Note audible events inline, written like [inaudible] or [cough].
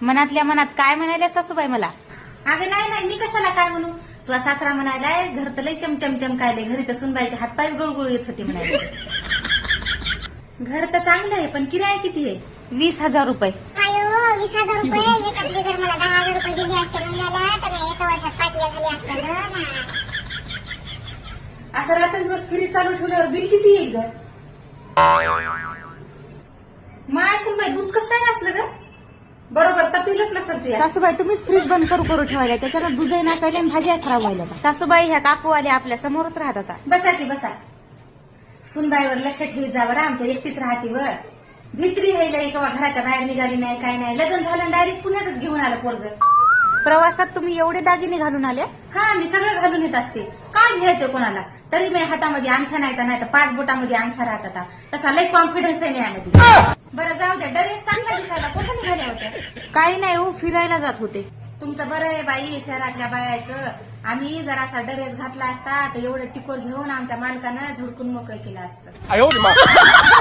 मनातल्या मनात काय म्हणाल्या सासूबाई मला? अगं नाही नाही मी कशाला काय म्हणू? तुला सासरा म्हणायलाय घर तर लई चमचम चमकायले घरी तर सुनबाईचे हातपाय गुळगुळ येत होते म्हणाले [laughs] घर तर चांगलं आहे पण किराया किती आहे? वीस हजार रुपये. वीस हजार रुपये? जर मला दहा हजार रुपये दिले असते महिन्याला तर मी एका वर्षात पाटिया झाली असतं गं ना? असं रात्रंदिवस फ्रीज चालू ठेवल्यावर बिल किती येईल ग? माय सुनबाई दूध कसं काय नसलं ग? बरोबर तपीलच नसेल ते सासूबाई तुम्हीच फ्रीज बंद करू करू ठेवायला. त्याच्यानं दूधही नसायला आणि भाज्या खराब व्हायला सासूबाई ह्या काकू आल्या आपल्या समोरच राहत आता. बसा की बसा. सुनबाईवर लक्ष ठेवीत जा बरं आमच्या एकटीच राहते वर. भित्री हेला किंवा घराच्या बाहेर निघाली नाही काय नाही. लग्न झालं डायरेक्ट पुण्यातच घेऊन आलं पोरग. प्रवासात तुम्ही एवढे दागिने घालून आल्या हा मी सगळं घालून येत असते. काय घ्यायचं कोणाला? तरी मी हातामध्ये अंगठा नाही तर नाही तर पाच बोटामध्ये अंगठा राहत होता तसा लई कॉन्फिडन्स आहे मी यामध्ये. बरं होत्या ड्रेस चांगला दिसायला कुठे निघाल्या होत्या काही नाही हो फिरायला जात होते. तुमचं बरं आहे बाई शहरातल्या बायाचं. आम्ही जरासा ड्रेस घातला असता तर एवढं टिकोर घेऊन आमच्या मालकानं झुडकून मोकळं केलं असतं. [laughs]